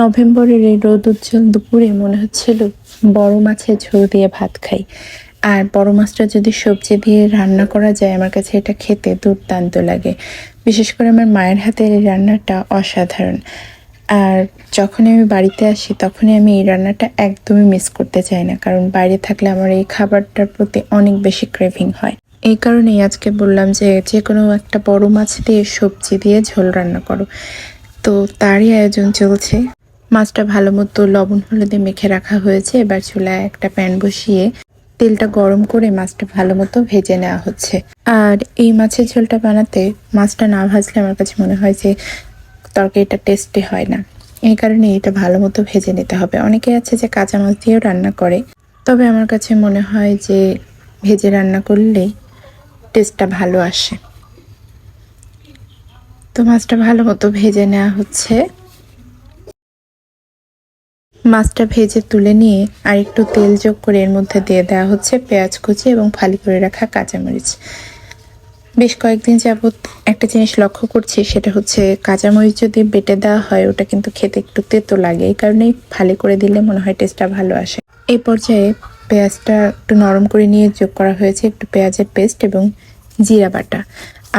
নভেম্বরের এই রোদ উজ্জ্বল দুপুরে মনে হচ্ছিল বড় মাছের ঝোল দিয়ে ভাত খাই। আর বড় মাছটা যদি সবজি দিয়ে রান্না করা যায়, আমার কাছে এটা খেতে দুর্দান্ত লাগে। বিশেষ করে আমার মায়ের হাতের এই রান্নাটা অসাধারণ। আর যখনই আমি বাড়িতে আসি, তখনই আমি এই রান্নাটা একদমই মিস করতে চাই না, কারণ বাইরে থাকলে আমার এই খাবারটার প্রতি অনেক বেশি ক্রেভিং হয়। এই কারণেই আজকে বললাম যে যে কোনো একটা বড় মাছ দিয়ে সবজি দিয়ে ঝোল রান্না করো। তো তারই আয়োজন চলছে। মাছটা ভালো মতো লবণ হলুদে মেখে রাখা হয়েছে। এবার চুলায় একটা প্যান বসিয়ে তেলটা গরম করে মাছটা ভালো মতো ভেজে নেওয়া হচ্ছে। আর এই মাছের ঝোলটা বানাতে মাছটা না ভাজলে আমার কাছে মনে হয় যে তরকারিটা টেস্টি হয় না। এই কারণে এটা ভালো মতো ভেজে নিতে হবে। অনেকে আছে যে কাঁচা মাছ দিয়েও রান্না করে। তবে আমার কাছে মনে হয় যে ভেজে রান্না করলে টেস্টটা ভালো আসে। তো মাছটা ভালো মতো ভেজে নেওয়া হচ্ছে। মাছটা ভেজে তুলে নিয়ে আর একটু তেল যোগ করে এর মধ্যে দিয়ে দেওয়া হচ্ছে পেঁয়াজ কুচি এবং ফালি করে রাখা কাঁচামরিচ। বেশ কয়েকদিন যাবৎ একটা জিনিস লক্ষ্য করছি, সেটা হচ্ছে কাঁচামরিচ যদি বেটে দেওয়া হয়, ওটা কিন্তু খেতে একটু তেতো লাগে। এই কারণেই ফালি করে দিলে মনে হয় টেস্টটা ভালো আসে। এই পর্যায়ে পেঁয়াজটা একটু নরম করে নিয়ে যোগ করা হয়েছে একটু পেঁয়াজের পেস্ট এবং জিরা বাটা।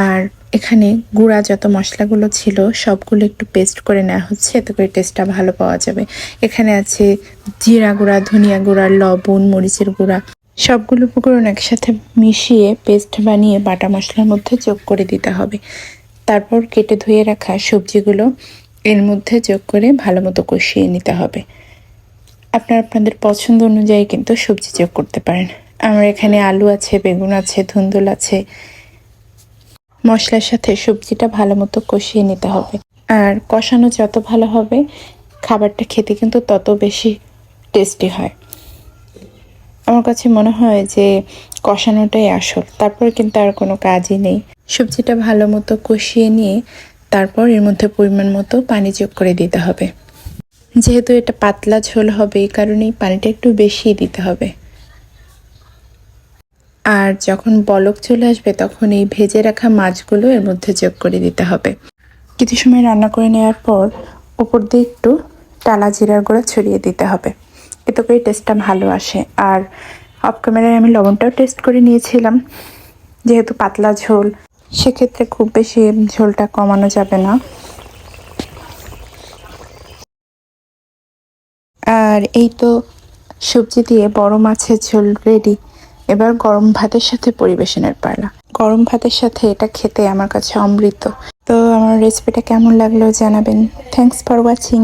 আর এখানে গুঁড়া যত মশলাগুলো ছিল, সবগুলো একটু পেস্ট করে নেওয়া হচ্ছে, এতে করে টেস্টটা ভালো পাওয়া যাবে। এখানে আছে জিরা গুঁড়া, ধনিয়া গুঁড়া, লবণ, মরিচের গুঁড়া। সবগুলো উপকরণ একসাথে মিশিয়ে পেস্ট বানিয়ে বাটা মশলার মধ্যে যোগ করে দিতে হবে। তারপর কেটে ধুয়ে রাখা সবজিগুলো এর মধ্যে যোগ করে ভালো মতো কষিয়ে নিতে হবে। আপনার আপনাদের পছন্দ অনুযায়ী কিন্তু সবজি যোগ করতে পারেন। আমার এখানে আলু আছে, বেগুন আছে, ধুন্দুল আছে মশলার সাথে সবজিটা ভালো মতো কষিয়ে নিতে হবে। আর কষানো যত ভালো হবে, খাবারটা খেতে কিন্তু তত বেশি টেস্টি হয়। আমার কাছে মনে হয় যে কষানোটাই আসল। তারপর কিন্তু আর কোনো কাজই নেই। সবজিটা ভালো মতো কষিয়ে নিয়ে তারপর এর মধ্যে পরিমাণ মতো পানি যোগ করে দিতে হবে। যেহেতু এটা পাতলা ঝোল হবে, এই কারণেই পানিটা একটু বেশি দিতে হবে। আর যখন বলক চলে আসবে, তখন এই ভেজে রাখা মাছগুলো এর মধ্যে যোগ করে দিতে হবে। কিছু সময় রান্না করে নেওয়ার পর উপর দিয়ে একটু টালা জিরার গুঁড়া ছড়িয়ে দিতে হবে। এতে করে টেস্টটা ভালো আসে। আর অফ ক্যামেরায় আমি লবণটাও টেস্ট করে নিয়েছিলাম। যেহেতু পাতলা ঝোল, সেক্ষেত্রে খুব বেশি ঝোলটা কমানো যাবে না। আর এই তো সবজি দিয়ে বড় মাছের ঝোল রেডি এবার গরম ভাতের সাথে পরিবেশনের পালা। গরম ভাতের সাথে এটা খেতে আমার কাছে অমৃত। তো আমার রেসিপিটা কেমন লাগল জানাবেন। Thanks for watching